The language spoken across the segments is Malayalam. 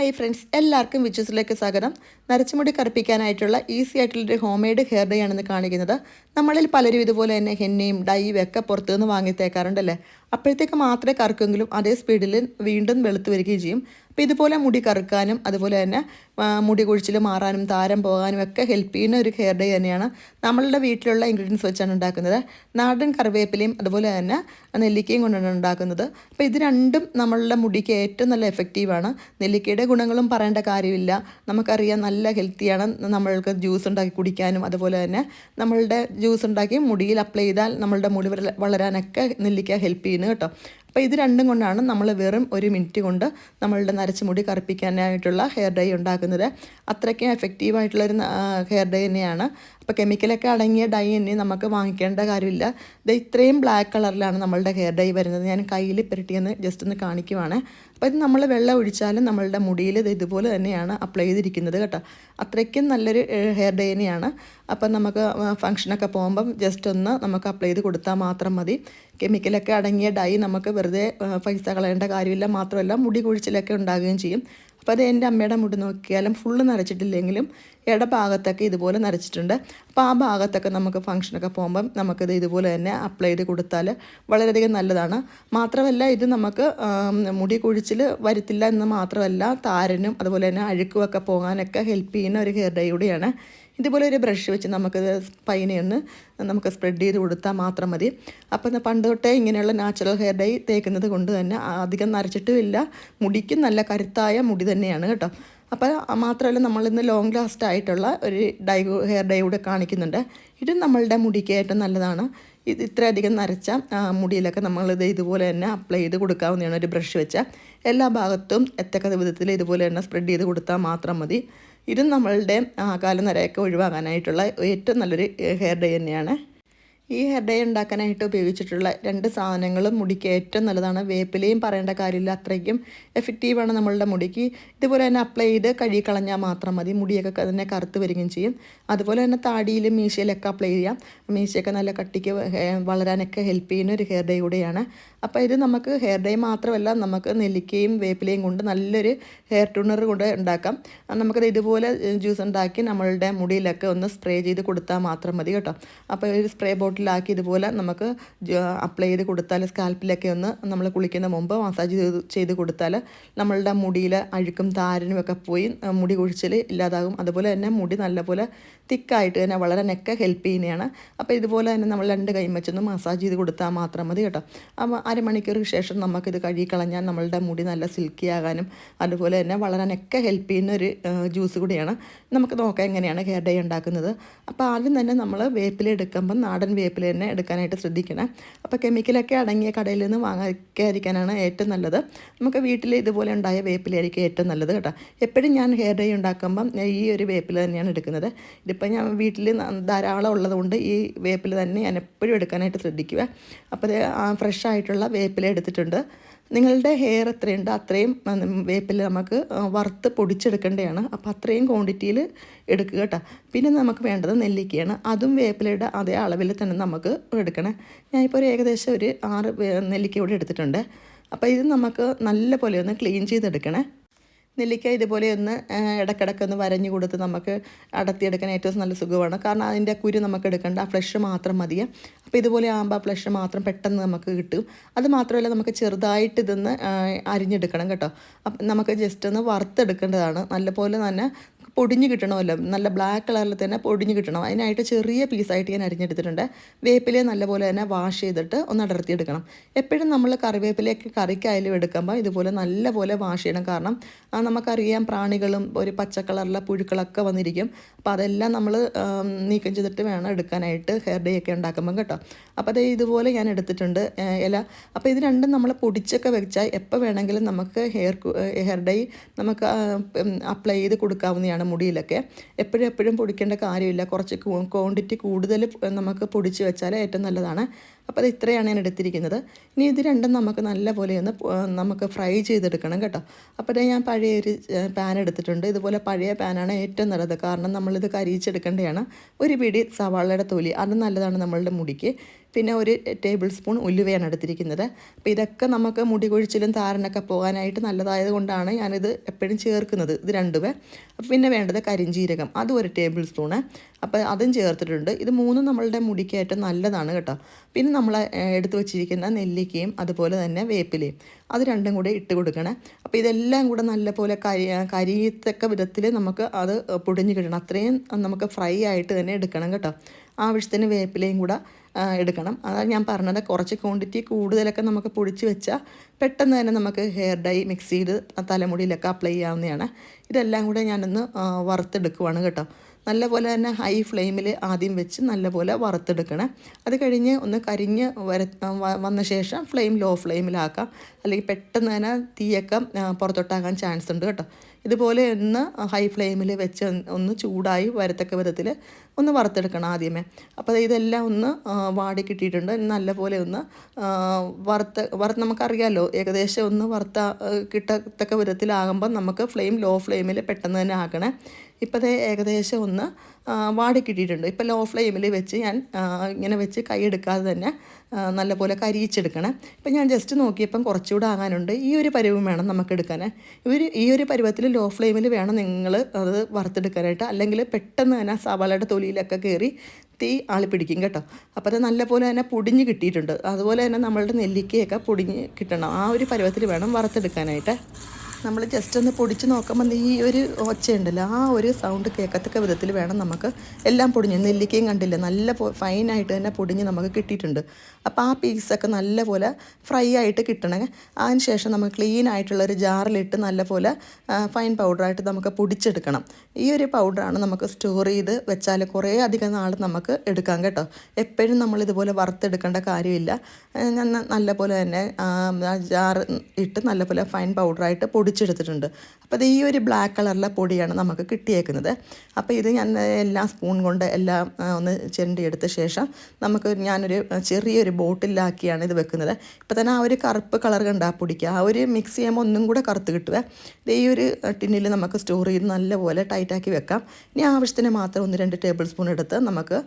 ഹായ് ഫ്രണ്ട്സ് എല്ലാവർക്കും വിച്ചസിലേക്ക് സ്വാഗതം. നരച്ചുമുടി കറുപ്പിക്കാനായിട്ടുള്ള ഈസി ആയിട്ടുള്ളൊരു ഹോം മെയ്ഡ് ഹെയർ ഡേ ആണെന്ന് കാണിക്കുന്നത്. നമ്മളിൽ പലരും ഇതുപോലെ തന്നെ ഹെന്നയും ഡൈയും ഒക്കെ പുറത്തു നിന്ന് വാങ്ങി തേക്കാറുണ്ടല്ലേ അപ്പോഴത്തേക്ക് മാത്രമേ കറുക്കെങ്കിലും അതേ സ്പീഡിൽ വീണ്ടും വെളുത്ത് വരികയും ചെയ്യും. അപ്പോൾ ഇതുപോലെ മുടി കറുക്കാനും അതുപോലെ തന്നെ മുടി കൊഴിച്ചിൽ മാറാനും താരം പോകാനും ഒക്കെ ഹെൽപ്പ് ചെയ്യുന്ന ഒരു ഹെയർ ഡേ തന്നെയാണ് നമ്മളുടെ വീട്ടിലുള്ള ഇൻഗ്രീഡിയൻസ് വെച്ചാണ് ഉണ്ടാക്കുന്നത്. നാടൻ കറിവേപ്പിലയും അതുപോലെ തന്നെ നെല്ലിക്കയും കൊണ്ടാണ് ഉണ്ടാക്കുന്നത്. അപ്പോൾ ഇത് രണ്ടും നമ്മളുടെ മുടിക്ക് ഏറ്റവും നല്ല എഫക്റ്റീവാണ് നെല്ലിക്കയുടെ ഗുണങ്ങളും പറയേണ്ട കാര്യമില്ല. നമുക്കറിയാം നല്ല ഹെൽത്തിയാണ് നമ്മൾക്ക് ജ്യൂസ് ഉണ്ടാക്കി കുടിക്കാനും അതുപോലെ തന്നെ നമ്മളുടെ ജ്യൂസ് ഉണ്ടാക്കി മുടിയിൽ അപ്ലൈ ചെയ്താൽ നമ്മളുടെ മുടി വളരാനൊക്കെ നെല്ലിക്ക ഹെൽപ്പ് ചെയ്യുന്നു കേട്ടോ. അപ്പോൾ ഇത് രണ്ടും കൊണ്ടാണ് നമ്മൾ വെറും ഒരു മിനിറ്റ് കൊണ്ട് നമ്മളുടെ നരച്ച മുടി കറുപ്പിക്കാനായിട്ടുള്ള ഹെയർ ഡൈ ഉണ്ടാക്കുന്നത്. അത്രയ്ക്കും എഫക്റ്റീവായിട്ടുള്ളൊരു ഹെയർ ഡൈ തന്നെയാണ്. അപ്പോൾ കെമിക്കലൊക്കെ അടങ്ങിയ ഡൈ തന്നെ നമുക്ക് വാങ്ങിക്കേണ്ട കാര്യമില്ല. ഇത് ഇത്രയും ബ്ലാക്ക് കളറിലാണ് നമ്മളുടെ ഹെയർ ഡൈ വരുന്നത്. ഞാൻ കയ്യിൽ പെരട്ടിയെന്ന് ജസ്റ്റ് ഒന്ന് കാണിക്കുവാണ്. അപ്പോൾ ഇത് നമ്മൾ വെള്ളം ഒഴിച്ചാലും നമ്മളുടെ മുടിയിൽ ഇത് ഇതുപോലെ തന്നെയാണ് അപ്ലൈ ചെയ്തിരിക്കുന്നത് കേട്ടോ. അത്രയ്ക്കും നല്ലൊരു ഹെയർ ഡൈ തന്നെയാണ്. അപ്പം നമുക്ക് ഫംഗ്ഷനൊക്കെ പോകുമ്പം ജസ്റ്റ് ഒന്ന് നമുക്ക് അപ്ലൈ ചെയ്ത് കൊടുത്താൽ മാത്രം മതി. കെമിക്കലൊക്കെ അടങ്ങിയ ഡൈ നമുക്ക് വെറുതെ പൈസ കളയേണ്ട കാര്യമില്ല. മാത്രമല്ല മുടി കുഴിച്ചിലൊക്കെ ഉണ്ടാകുകയും ചെയ്യും. അപ്പോൾ അത് എന്റെ അമ്മയുടെ മുടി നോക്കിയാലും ഫുള്ള് നരച്ചിട്ടില്ലെങ്കിലും ഇടഭാഗത്തൊക്കെ ഇതുപോലെ നരച്ചിട്ടുണ്ട് അപ്പോൾ ആ ഭാഗത്തൊക്കെ നമുക്ക് ഫംഗ്ഷനൊക്കെ പോകുമ്പം നമുക്കിത് ഇതുപോലെ തന്നെ അപ്ലൈ ചെയ്ത് കൊടുത്താൽ വളരെയധികം നല്ലതാണ്. മാത്രമല്ല ഇത് നമുക്ക് മുടി കുഴിച്ചിൽ വരുത്തില്ല എന്ന് മാത്രമല്ല താരനും അതുപോലെ തന്നെ അഴുക്കുമൊക്കെ പോകാനൊക്കെ ഹെൽപ്പ് ചെയ്യുന്ന ഒരു ഹെയർ ഡൈ കൂടിയാണ്. ഇതുപോലെ ഒരു ബ്രഷ് വെച്ച് നമുക്ക് പൈനെ ഒന്ന് നമുക്ക് സ്പ്രെഡ് ചെയ്ത് കൊടുത്താൽ മാത്രം മതി. അപ്പം പണ്ട് തൊട്ടേ ഇങ്ങനെയുള്ള നാച്ചുറൽ ഹെയർ ഡൈ തേക്കുന്നത് കൊണ്ട് തന്നെ അധികം നരച്ചിട്ടുമില്ല. മുടിക്കും നല്ല കരുത്തായ മുടി തന്നെയാണ് കേട്ടോ. അപ്പോൾ മാത്രമല്ല നമ്മളിന്ന് ലോങ് ലാസ്റ്റ് ആയിട്ടുള്ള ഒരു ഡൈ ഹെയർ ഡൈ കൂടെ കാണിക്കുന്നുണ്ട്. ഇത് നമ്മളുടെ മുടിക്ക് ഏറ്റവും നല്ലതാണ്. ഇത് ഇത്രയധികം നരച്ച മുടിയിലൊക്കെ നമ്മളിത് ഇതുപോലെ തന്നെ അപ്ലൈ ചെയ്ത് കൊടുക്കാവുന്നതാണ് ഒരു ബ്രഷ് വെച്ച്. എല്ലാ ഭാഗത്തും എത്തക്ക വിധത്തിൽ ഇതുപോലെ തന്നെ സ്പ്രെഡ് ചെയ്ത് കൊടുത്താൽ മാത്രം മതി. ഇതും നമ്മളുടെ കാലനരയൊക്കെ ഒഴിവാക്കാനായിട്ടുള്ള ഏറ്റവും നല്ലൊരു ഹെയർ ഡേ തന്നെയാണ്. ഈ ഹെയർ ഡേ ഉണ്ടാക്കാനായിട്ട് ഉപയോഗിച്ചിട്ടുള്ള രണ്ട് സാധനങ്ങളും മുടിക്ക് ഏറ്റവും നല്ലതാണ്. വേപ്പിലയും പറയേണ്ട കാര്യമില്ല അത്രയ്ക്കും എഫക്റ്റീവാണ് നമ്മളുടെ മുടിക്ക്. ഇതുപോലെ തന്നെ അപ്ലൈ ചെയ്ത് കഴുകി കളഞ്ഞാൽ മാത്രം മതി. മുടിയൊക്കെ തന്നെ കറുത്ത് വരികയും ചെയ്യും. അതുപോലെ തന്നെ താടിയിലും മീശയിലൊക്കെ അപ്ലൈ ചെയ്യാം. മീശയൊക്കെ നല്ല കട്ടിക്ക് വളരാനൊക്കെ ഹെൽപ്പ് ചെയ്യുന്ന ഒരു ഹെയർ ഡേ കൂടെയാണ്. അപ്പോൾ ഇത് നമുക്ക് ഹെയർ ഡേ മാത്രമല്ല നമുക്ക് നെല്ലിക്കയും വേപ്പിലയും കൊണ്ട് നല്ലൊരു ഹെയർ ടൂണർ കൊണ്ട് ഉണ്ടാക്കാം. നമുക്കത് ഇതുപോലെ ജ്യൂസ് ഉണ്ടാക്കി നമ്മളുടെ മുടിയിലൊക്കെ ഒന്ന് സ്പ്രേ ചെയ്ത് കൊടുത്താൽ മാത്രം മതി കേട്ടോ. അപ്പോൾ ഒരു സ്പ്രേ ബോട്ടിലാക്കി ഇതുപോലെ നമുക്ക് അപ്ലൈ ചെയ്ത് കൊടുത്താൽ സ്കാൽപ്പിലൊക്കെ ഒന്ന് നമ്മൾ കുളിക്കുന്ന മുമ്പ് മസാജ് ചെയ്ത് ചെയ്ത് കൊടുത്താൽ നമ്മളുടെ മുടിയിൽ അഴുക്കും താരനും ഒക്കെ പോയി മുടി കുഴിച്ചിൽ ഇല്ലാതാകും. അതുപോലെ തന്നെ മുടി നല്ലപോലെ തിക്കായിട്ട് തന്നെ വളരെ നെക്ക ഹെൽപ്പ് ചെയ്യുന്നതാണ്. അപ്പോൾ ഇതുപോലെ തന്നെ നമ്മൾ രണ്ട് കൈ വെച്ചൊന്ന് മസാജ് ചെയ്ത് കൊടുത്താൽ മാത്രം മതി കേട്ടോ. അപ്പോൾ അരമണിക്കൂർക്ക് ശേഷം നമുക്കിത് കഴുകിക്കളഞ്ഞാൽ നമ്മളുടെ മുടി നല്ല സിൽക്കി ആകാനും അതുപോലെ തന്നെ വളരെ നെക്ക ഹെൽപ്പ് ചെയ്യുന്ന ഒരു ജ്യൂസ് കൂടിയാണ്. നമുക്ക് നോക്കാം എങ്ങനെയാണ് ഹെയർ ഡേ ഉണ്ടാക്കുന്നത്. അപ്പോൾ ആദ്യം തന്നെ നമ്മൾ വേപ്പില എടുക്കുമ്പോൾ നാടൻ വേപ്പില തന്നെ എടുക്കാനായിട്ട് ശ്രദ്ധിക്കണം. അപ്പോൾ കെമിക്കലൊക്കെ അടങ്ങിയ കടയിൽ നിന്ന് വാങ്ങാതിരിക്കാനാണ് ഏറ്റവും നല്ലത്. നമുക്ക് വീട്ടിൽ ഇതുപോലെ ഉണ്ടായ വേപ്പിലയായിരിക്കും ഏറ്റവും നല്ലത് കേട്ടോ. എപ്പോഴും ഞാൻ ഹെയർ ഡൈ ഉണ്ടാക്കുമ്പം ഈ ഒരു വേപ്പില തന്നെയാണ് എടുക്കുന്നത്. ഇതിപ്പോൾ ഞാൻ വീട്ടിൽ ധാരാളം ഉള്ളതുകൊണ്ട് ഈ വേപ്പില തന്നെ ഞാൻ എപ്പോഴും എടുക്കാനായിട്ട് ശ്രദ്ധിക്കുക. അപ്പോൾ ഫ്രഷ് ആയിട്ടുള്ള വേപ്പില എടുത്തിട്ടുണ്ട്. നിങ്ങളുടെ ഹെയർ എത്രയുണ്ടോ? അത്രയും വേപ്പിൽ നമുക്ക് വറുത്ത് പൊടിച്ചെടുക്കേണ്ടതാണ് അപ്പോൾ അത്രയും ക്വാണ്ടിറ്റിയിൽ എടുക്കുക കേട്ടോ. പിന്നെ നമുക്ക് വേണ്ടത് നെല്ലിക്കയാണ്. അതും വേപ്പിലയുടെ അതേ അളവിൽ തന്നെ നമുക്ക് എടുക്കണം. ഞാനിപ്പോൾ ഒരു ഏകദേശം ഒരു ആറ് നെല്ലിക്ക ഇവിടെ എടുത്തിട്ടുണ്ട്. അപ്പോൾ ഇത് നമുക്ക് നല്ല പോലെ ഒന്ന് ക്ലീൻ ചെയ്തെടുക്കണേ. നെല്ലിക്ക ഇതുപോലെ ഒന്ന് ആ, ഇടയ്ക്കിടയ്ക്ക് ഒന്ന് വരഞ്ഞു കൊടുത്ത് നമുക്ക് അടത്തിയെടുക്കാൻ ഏറ്റവും നല്ല സുഖമാണ്. കാരണം അതിന്റെ കുരു നമുക്ക് എടുക്കേണ്ട ആ ഫ്ലഷ് മാത്രം മതിയെ അപ്പോൾ ഇതുപോലെ ആകുമ്പോൾ ആ ഫ്ലഷ് മാത്രം പെട്ടെന്ന് നമുക്ക് കിട്ടും. അത് മാത്രമല്ല നമുക്ക് ചെറുതായിട്ട് ഇതൊന്ന് അരിഞ്ഞെടുക്കണം കേട്ടോ. അപ്പം നമുക്ക് ജസ്റ്റ് ഒന്ന് വറുത്തെടുക്കേണ്ടതാണ്. നല്ലപോലെ തന്നെ പൊടിഞ്ഞ് കിട്ടണമല്ലോ. നല്ല ബ്ലാക്ക് കളറിൽ തന്നെ പൊടിഞ്ഞ് കിട്ടണം. അതിനായിട്ട് ചെറിയ പീസായിട്ട് ഞാൻ അരിഞ്ഞെടുത്തിട്ടുണ്ട്. വേപ്പില നല്ലപോലെ തന്നെ വാഷ് ചെയ്തിട്ട് ഒന്ന് അടർത്തിയെടുക്കണം. എപ്പോഴും നമ്മൾ കറിവേപ്പിലയൊക്കെ കറിക്കായാലും എടുക്കുമ്പോൾ ഇതുപോലെ നല്ലപോലെ വാഷ് ചെയ്യണം. കാരണം നമുക്കറിയാം പ്രാണികളും ഒരു പച്ച കളറിലെ പുഴുക്കളൊക്കെ വന്നിരിക്കും. അപ്പോൾ അതെല്ലാം നമ്മൾ നീക്കം ചെയ്തിട്ട് വേണം എടുക്കാനായിട്ട് ഹെയർ ഡേ ഒക്കെ ഉണ്ടാക്കുമ്പം കേട്ടോ. അപ്പോൾ അത് ഇതുപോലെ ഞാൻ എടുത്തിട്ടുണ്ട് ഇല. അപ്പോൾ ഇത് രണ്ടും നമ്മൾ പൊടിച്ചൊക്കെ വെച്ചാൽ എപ്പോൾ വേണമെങ്കിലും നമുക്ക് ഹെയർ ഹെയർ ഡൈ നമുക്ക് അപ്ലൈ ചെയ്ത് കൊടുക്കാവുന്നതാണ്. മുടിയിലൊക്കെ. എപ്പോഴും എപ്പോഴും പൊടിക്കേണ്ട കാര്യമില്ല. കുറച്ച് ക്വാണ്ടിറ്റി കൂടുതൽ നമുക്ക് പൊടിച്ച് വെച്ചാൽ ഏറ്റവും നല്ലതാണ്. അപ്പോൾ അത് ഇത്രയാണ് ഞാൻ എടുത്തിരിക്കുന്നത്. ഇനി ഇത് രണ്ടും നമുക്ക് നല്ലപോലെ ഒന്ന് നമുക്ക് ഫ്രൈ ചെയ്തെടുക്കണം കേട്ടോ. അപ്പോൾ ഞാൻ പഴയ ഒരു പാൻ എടുത്തിട്ടുണ്ട്. ഇതുപോലെ പഴയ പാനാണ് ഏറ്റവും നല്ലത്. കാരണം നമ്മളിത് കരിയിച്ചെടുക്കേണ്ടതാണ് ഒരു പിടി സവാളയുടെ തൊലി. അത് നല്ലതാണ് നമ്മളുടെ മുടിക്ക്. പിന്നെ ഒരു ടേബിൾ സ്പൂൺ ഉലുവയാണ് എടുത്തിരിക്കുന്നത്. അപ്പോൾ ഇതൊക്കെ നമുക്ക് മുടി കൊഴിച്ചിലും താരനൊക്കെ പോകാനായിട്ട് നല്ലതായത് കൊണ്ടാണ് ഞാനിത് എപ്പോഴും ചേർക്കുന്നത് ഇത് രണ്ടു. അപ്പോൾ പിന്നെ വേണ്ടത് കരിഞ്ജീരകം അതും ഒരു ടേബിൾ സ്പൂണ് അപ്പോൾ അതും ചേർത്തിട്ടുണ്ട്. ഇത് മൂന്നും നമ്മളുടെ മുടിക്ക് ഏറ്റവും നല്ലതാണ് കേട്ടോ. പിന്നെ നമ്മൾ എടുത്തു വച്ചിരിക്കുന്ന നെല്ലിക്കയും അതുപോലെ തന്നെ വേപ്പിലയും. അത് രണ്ടും കൂടെ ഇട്ട് കൊടുക്കണം. അപ്പോൾ ഇതെല്ലാം കൂടെ നല്ലപോലെ കരി കരിയത്തക്ക വിധത്തിൽ നമുക്ക് അത് പൊടിഞ്ഞ് കിട്ടണം. അത്രയും നമുക്ക് ഫ്രൈ ആയിട്ട് തന്നെ എടുക്കണം കേട്ടോ. ആവശ്യത്തിന് വേപ്പിലയും കൂടെ എടുക്കണം. അതാണ് ഞാൻ പറഞ്ഞത്. കുറച്ച് ക്വാണ്ടിറ്റി കൂടുതലൊക്കെ നമുക്ക് പൊടിച്ച് വെച്ചാൽ പെട്ടെന്ന് തന്നെ നമുക്ക് ഹെയർ ഡൈ മിക്സ് ചെയ്ത് തലമുടിയിലൊക്കെ അപ്ലൈ ചെയ്യാവുന്നതാണ്. ഇതെല്ലാം കൂടെ ഞാനൊന്ന് വറുത്തെടുക്കുവാണ് കേട്ടോ. നല്ലപോലെ തന്നെ ഹൈ ഫ്ലെയിമിൽ ആദ്യം വെച്ച് നല്ലപോലെ വറുത്തെടുക്കണം. അത് കഴിഞ്ഞ് ഒന്ന് കരിഞ്ഞ് വര വന്ന ശേഷം ഫ്ലെയിം ലോ ഫ്ലെയിമിലാക്കാം അല്ലെങ്കിൽ പെട്ടെന്ന് തന്നെ തീയൊക്കെ പുറത്തോട്ടാക്കാൻ ചാൻസ് ഉണ്ട് കേട്ടോ. ഇതുപോലെ ഒന്ന് ഹൈ ഫ്ലെയിമിൽ വെച്ച് ഒന്ന് ചൂടായി വരത്തക്ക വിധത്തിൽ ഒന്ന് വറുത്തെടുക്കണം ആദ്യമേ. അപ്പോൾ ഇതെല്ലാം ഒന്ന് വാടി കിട്ടിയിട്ടുണ്ട്. നല്ലപോലെ ഒന്ന് വറുത്ത് വറുത്ത് നമുക്കറിയാമല്ലോ ഏകദേശം ഒന്ന് വറുത്ത കിട്ടത്തക്ക വിധത്തിലാകുമ്പോൾ നമുക്ക് ഫ്ലെയിം ലോ ഫ്ലെയിമിൽ പെട്ടെന്ന് തന്നെ ആക്കണേ ഇപ്പോൾ ദേ ഏകദേശം ഒന്ന് വാടി കിട്ടിയിട്ടുണ്ട് ഇപ്പോൾ ലോ ഫ്ലെയിമിൽ വെച്ച് ഞാൻ ഇങ്ങനെ വെച്ച് കൈ എടുക്കാതെ തന്നെ നല്ലപോലെ കരിയിച്ചെടുക്കണം. ഇപ്പം ഞാൻ ജസ്റ്റ് നോക്കിയപ്പം കുറച്ചുകൂടെ ആകാനുണ്ട്. ഈ ഒരു പരുവം വേണം നമുക്ക് എടുക്കാൻ ഇവർ ഈ ഒരു പരുവത്തിൽ ലോ ഫ്ലെയിമിൽ വേണം നിങ്ങൾ അത് വറുത്തെടുക്കാനായിട്ട്. അല്ലെങ്കിൽ പെട്ടെന്ന് തന്നെ സവാളയുടെ തൊലിയിലൊക്കെ കയറി തീ ആളി പിടിക്കും കേട്ടോ. അപ്പോൾ അത് നല്ലപോലെ തന്നെ പൊടിഞ്ഞ് കിട്ടിയിട്ടുണ്ട്. അതുപോലെ തന്നെ നമ്മളുടെ നെല്ലിക്കയൊക്കെ പൊടിഞ്ഞ് കിട്ടണം. ആ ഒരു പരുവത്തിൽ വേണം വറുത്തെടുക്കാനായിട്ട്. നമ്മൾ ജസ്റ്റ് ഒന്ന് പൊടിച്ച് നോക്കുമ്പോൾ ഈ ഒരു ഒച്ചയുണ്ടല്ലോ ആ ഒരു സൗണ്ട് കേൾക്കത്തക്ക വിധത്തിൽ വേണം നമുക്ക് എല്ലാം പൊടിഞ്ഞ്. നെല്ലിക്കയും കണ്ടില്ല നല്ല ഫൈനായിട്ട് തന്നെ പൊടിഞ്ഞ് നമുക്ക് കിട്ടിയിട്ടുണ്ട്. അപ്പോൾ ആ പീസൊക്കെ നല്ലപോലെ ഫ്രൈ ആയിട്ട് കിട്ടണേ. അതിന് ശേഷം നമുക്ക് ക്ലീൻ ആയിട്ടുള്ള ഒരു ജാറിലിട്ട് നല്ലപോലെ ഫൈൻ പൗഡറായിട്ട് നമുക്ക് പൊടിച്ചെടുക്കണം. ഈ ഒരു പൗഡറാണ് നമുക്ക് സ്റ്റോർ ചെയ്ത് വെച്ചാൽ കുറേ അധികം നാൾ നമുക്ക് എടുക്കാം കേട്ടോ. എപ്പോഴും നമ്മൾ ഇതുപോലെ വറുത്തെടുക്കേണ്ട കാര്യമില്ല. നല്ലപോലെ തന്നെ ജാർ ഇട്ട് നല്ലപോലെ ഫൈൻ പൗഡറായിട്ട് പൊടിച്ചെടുത്തിട്ടുണ്ട്. അപ്പോൾ അത് ഈ ഒരു ബ്ലാക്ക് കളറിലെ പൊടിയാണ് നമുക്ക് കിട്ടിയേക്കുന്നത്. അപ്പോൾ ഇത് ഞാൻ എല്ലാ സ്പൂൺ കൊണ്ട് എല്ലാം ഒന്ന് ചെണ്ടിയെടുത്ത ശേഷം നമുക്ക് ഞാനൊരു ചെറിയൊരു ബോട്ടിലാക്കിയാണ് ഇത് വെക്കുന്നത്. ഇപ്പോൾ തന്നെ ആ ഒരു കറുപ്പ് കളർ കണ്ട് ആ പൊടിക്കുക. ആ ഒരു മിക്സ് ചെയ്യുമ്പോൾ ഒന്നും കൂടെ കറുത്ത് കിട്ടുക. ഇത് ഈ ഒരു ടിന്നിൽ നമുക്ക് സ്റ്റോർ ചെയ്ത് നല്ലപോലെ ടൈറ്റാക്കി വെക്കാം. ഇനി ആവശ്യത്തിന് മാത്രം ഒന്ന് രണ്ട് ടേബിൾ സ്പൂൺ എടുത്ത് നമുക്ക്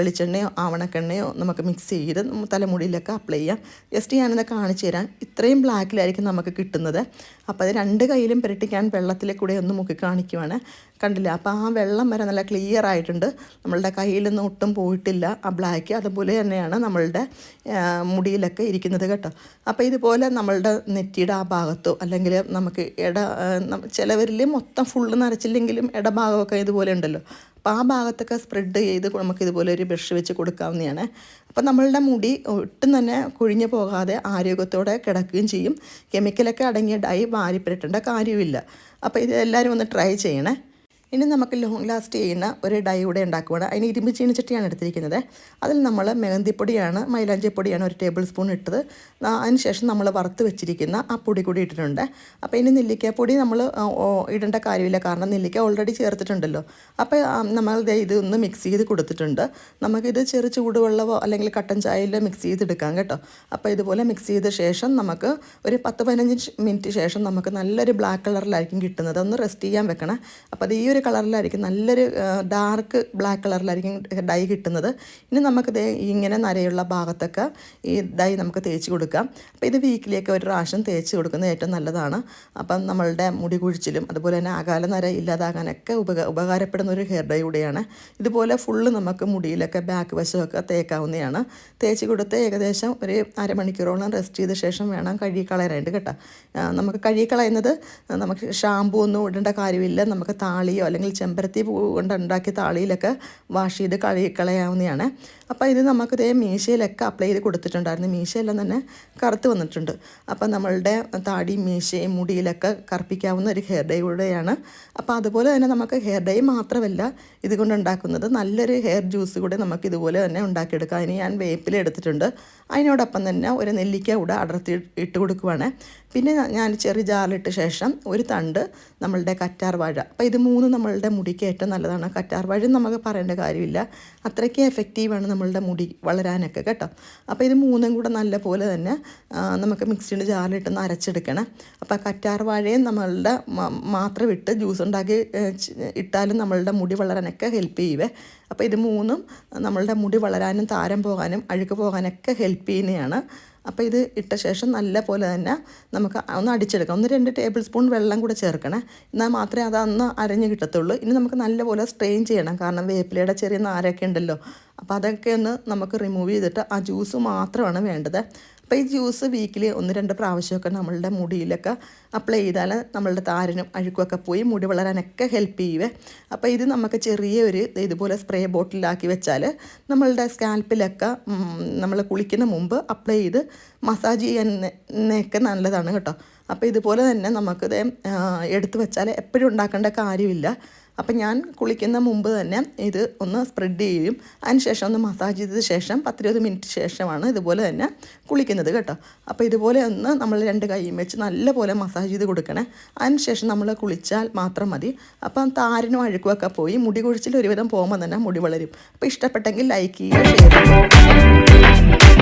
വെളിച്ചെണ്ണയോ ആവണക്കെണ്ണയോ നമുക്ക് മിക്സ് ചെയ്ത് തലമുടിയിലൊക്കെ അപ്ലൈ ചെയ്യാം. ജസ്റ്റ് ഞാനിത് കാണിച്ചു തരാം. ഇത്രയും ബ്ലാക്കിലായിരിക്കും നമുക്ക് കിട്ടുന്നത്. അപ്പോൾ അത് രണ്ട് കയ്യിലും പുരട്ടിക്കാൻ വെള്ളത്തിൽ കൂടെ ഒന്ന് മുക്കി കാണിക്കുവാണ്. കണ്ടില്ല? അപ്പോൾ ആ വെള്ളം വരെ നല്ല ക്ലിയർ ആയിട്ടുണ്ട്. നമ്മളുടെ കയ്യിൽ നിന്ന് ഒട്ടും പോയിട്ടില്ല ആ ബ്ലാക്ക് അതുപോലെ തന്നെയാണ് നമ്മളുടെ മുടിയിലൊക്കെ ഇരിക്കുന്നത് കേട്ടോ. അപ്പോൾ ഇതുപോലെ നമ്മളുടെ നെറ്റിയുടെ ആ ഭാഗത്തോ അല്ലെങ്കിൽ നമുക്ക് ഇട ചിലവരിൽ മൊത്തം ഫുള്ള് നരച്ചില്ലെങ്കിലും ഇടഭാഗമൊക്കെ ഇതുപോലെ ഉണ്ടല്ലോ. അപ്പോൾ ആ ഭാഗത്തൊക്കെ സ്പ്രെഡ് ചെയ്ത് നമുക്ക് ഇതുപോലെ ഒരു ബ്രഷ് വെച്ച് കൊടുക്കാവുന്നതാണ്. അപ്പോൾ നമ്മളുടെ മുടി ഒട്ടും തന്നെ കൊഴിഞ്ഞു പോകാതെ ആരോഗ്യത്തോടെ കിടക്കുകയും ചെയ്യും. കെമിക്കലൊക്കെ അടങ്ങിയ ഡൈ വാരിപ്പെട്ടേണ്ട കാര്യമില്ല അപ്പോൾ ഇത് എല്ലാവരും ഒന്ന് ട്രൈ ചെയ്യണേ. ഇനി നമുക്ക് ലോങ് ലാസ്റ്റ് ചെയ്യുന്ന ഒരു ഡൈ കൂടെ ഉണ്ടാക്കുവാണ്. അതിന് ഇരുമ്പ് ചീനിച്ചട്ടിയാണ് എടുത്തിരിക്കുന്നത്. അതിൽ നമ്മൾ മെഹന്തിപ്പൊടിയാണ് മൈലാഞ്ചിപ്പൊടിയാണ് ഒരു ടേബിൾ സ്പൂൺ ഇട്ടത്. അതിനുശേഷം നമ്മൾ വറുത്ത് വെച്ചിരിക്കുന്ന ആ പൊടി കൂടി ഇട്ടിട്ടുണ്ട്. അപ്പോൾ ഇനി നെല്ലിക്കപ്പൊടി നമ്മൾ ഇടേണ്ട കാര്യമില്ല. കാരണം നെല്ലിക്ക ഓൾറെഡി ചേർത്തിട്ടുണ്ടല്ലോ. അപ്പോൾ നമ്മൾ ഇത് ഒന്ന് മിക്സ് ചെയ്ത് കൊടുത്തിട്ടുണ്ട്. നമുക്കിത് ചെറു ചൂടുവെള്ളമോ അല്ലെങ്കിൽ കട്ടൻ ചായയിലോ മിക്സ് ചെയ്തെടുക്കാം കേട്ടോ. അപ്പോൾ ഇതുപോലെ മിക്സ് ചെയ്ത ശേഷം നമുക്ക് ഒരു പത്ത് പതിനഞ്ച് മിനിറ്റ് ശേഷം നമുക്ക് നല്ലൊരു ബ്ലാക്ക് കളറിലായിരിക്കും കിട്ടുന്നത്. ഒന്ന് റെസ്റ്റ് ചെയ്യാൻ വെക്കണം. അപ്പോൾ അത് ഈ ഒരു കളറിലായിരിക്കും. നല്ലൊരു ഡാർക്ക് ബ്ലാക്ക് കളറിലായിരിക്കും ഡൈ കിട്ടുന്നത്. ഇനി നമുക്ക് ഇങ്ങനെ നരയുള്ള ഭാഗത്തൊക്കെ ഈ ഡൈ നമുക്ക് തേച്ച് കൊടുക്കാം. അപ്പോൾ ഇത് വീക്കിലേക്ക് ഒരു പ്രാവശ്യം തേച്ച് കൊടുക്കുന്നത് ഏറ്റവും നല്ലതാണ്. അപ്പം നമ്മളുടെ മുടി കുഴിച്ചിലും അതുപോലെ തന്നെ അകാല നര ഇല്ലാതാകാനൊക്കെ ഉപക ഉപകാരപ്പെടുന്ന ഒരു ഹെയർ ഡൈ കൂടിയാണ്. ഇതുപോലെ ഫുള്ള് നമുക്ക് മുടിയിലൊക്കെ ബാക്ക് വശമൊക്കെ തേക്കാവുന്നതാണ്. തേച്ച് കൊടുത്ത് ഏകദേശം ഒരു അരമണിക്കൂറോളം റെസ്റ്റ് ചെയ്ത ശേഷം വേണം കഴുകി കളയാനായിട്ട് കേട്ടോ. നമുക്ക് കഴുകി കളയുന്നത് നമുക്ക് ഷാമ്പൂ ഒന്നും ഇടേണ്ട കാര്യമില്ല. നമുക്ക് താളിയോ അല്ലെങ്കിൽ ചെമ്പരത്തി പൂ കൊണ്ട് ഉണ്ടാക്കിയ താളിയിലൊക്കെ വാഷ് ചെയ്ത് കളി കളയാവുന്നതാണ് അപ്പോൾ ഇത് നമുക്ക് ഇതേ മീശയിലൊക്കെ അപ്ലൈ ചെയ്ത് കൊടുത്തിട്ടുണ്ടായിരുന്നു. മീശയെല്ലാം തന്നെ കറുത്ത് വന്നിട്ടുണ്ട്. അപ്പോൾ നമ്മളുടെ താടി മീശയും മുടിയിലൊക്കെ കറുപ്പിക്കാവുന്ന ഒരു ഹെയർ ഡൈ കൂടെയാണ്. അപ്പോൾ അതുപോലെ തന്നെ നമുക്ക് ഹെയർ ഡൈ മാത്രമല്ല ഇതുകൊണ്ട് ഉണ്ടാക്കുന്നത്. നല്ലൊരു ഹെയർ ജ്യൂസ് കൂടെ നമുക്ക് ഇതുപോലെ തന്നെ ഉണ്ടാക്കിയെടുക്കാം. അതിന് ഞാൻ വേപ്പിലെടുത്തിട്ടുണ്ട് അതിനോടൊപ്പം തന്നെ ഒരു നെല്ലിക്ക കൂടെ അടർത്തി ഇട്ട് കൊടുക്കുവാണ്. പിന്നെ ഞാൻ ചെറിയ ജാറിലിട്ട ശേഷം ഒരു തണ്ട് നമ്മളുടെ കറ്റാർ വാഴ. അപ്പോൾ ഇത് മൂന്ന് നമ്മളുടെ മുടിക്ക് ഏറ്റവും നല്ലതാണ്. കറ്റാർ വാഴ നമുക്ക് പറയേണ്ട കാര്യമില്ല. അത്രയ്ക്ക് എഫക്റ്റീവാണ് നമ്മളുടെ മുടി വളരാനൊക്കെ കേട്ടോ. അപ്പോൾ ഇത് മൂന്നും കൂടെ നല്ല പോലെ തന്നെ നമുക്ക് മിക്സിയുടെ ജാറിലിട്ടൊന്ന് അരച്ചെടുക്കണം. അപ്പോൾ കറ്റാർ വാഴയും നമ്മളുടെ മാത്രം ഇട്ട് ജ്യൂസ് ഉണ്ടാക്കി ഇട്ടാലും നമ്മളുടെ മുടി വളരാനൊക്കെ ഹെൽപ്പ് ചെയ്യുവേ. അപ്പോൾ ഇത് മൂന്നും നമ്മളുടെ മുടി വളരാനും താരം പോകാനും അഴുക്ക് പോകാനൊക്കെ ഹെൽപ്പ് ചെയ്യുന്നതാണ്. അപ്പോൾ ഇത് ഇട്ട ശേഷം നല്ല പോലെ തന്നെ നമുക്ക് ഒന്ന് അടിച്ചെടുക്കാം ഒന്ന് രണ്ട് ടേബിൾ സ്പൂൺ വെള്ളം കൂടെ ചേർക്കണേ. എന്നാൽ മാത്രമേ അത് അന്ന് അരഞ്ഞ് കിട്ടത്തുള്ളൂ. ഇനി നമുക്ക് നല്ലപോലെ സ്ട്രെയിൻ ചെയ്യണം. കാരണം വേപ്പിലയുടെ ചെറിയ നാരൊക്കെ ഉണ്ടല്ലോ. അപ്പോൾ അതൊക്കെ ഒന്ന് നമുക്ക് റിമൂവ് ചെയ്തിട്ട് ആ ജ്യൂസ് മാത്രമാണ് വേണ്ടത്. അപ്പോൾ ഈ ജ്യൂസ് വീക്കിലി ഒന്ന് രണ്ട് പ്രാവശ്യമൊക്കെ നമ്മളുടെ മുടിയിലൊക്കെ അപ്ലൈ ചെയ്താൽ നമ്മളുടെ താരനും അഴുക്കുമൊക്കെ പോയി മുടി വളരാനൊക്കെ ഹെൽപ്പ് ചെയ്യുവേ. അപ്പോൾ ഇത് നമുക്ക് ചെറിയൊരു ഇതുപോലെ സ്പ്രേ ബോട്ടിലാക്കി വെച്ചാൽ നമ്മളുടെ സ്കാൽപ്പിലൊക്കെ നമ്മൾ കുളിക്കുന്ന മുമ്പ് അപ്ലൈ ചെയ്ത് മസാജ് ചെയ്യാനൊക്കെ നല്ലതാണ് കേട്ടോ. അപ്പോൾ ഇതുപോലെ തന്നെ നമുക്കിത് എടുത്തു വെച്ചാൽ എപ്പോഴും ഉണ്ടാക്കേണ്ട കാര്യമില്ല. അപ്പം ഞാൻ കുളിക്കുന്ന മുമ്പ് തന്നെ ഇത് ഒന്ന് സ്പ്രെഡ് ചെയ്യും. അതിന് ശേഷം ഒന്ന് മസാജ് ചെയ്തത് ശേഷം പത്തിരുപത് മിനിറ്റ് ശേഷമാണ് ഇതുപോലെ തന്നെ കുളിക്കുന്നത് കേട്ടോ. അപ്പോൾ ഇതുപോലെ ഒന്ന് നമ്മൾ രണ്ട് കൈയും വെച്ച് നല്ലപോലെ മസാജ് ചെയ്ത് കൊടുക്കണേ. അതിന് ശേഷം നമ്മൾ കുളിച്ചാൽ മാത്രം മതി. അപ്പം താരനും അഴുക്കുമൊക്കെ പോയി. മുടി കുഴിച്ചിൽ ഒരുവിധം പോകുമ്പോൾ തന്നെ മുടി വളരും. അപ്പോൾ ഇഷ്ടപ്പെട്ടെങ്കിൽ ലൈക്ക് ചെയ്യുക ഷെയർ ചെയ്യുക.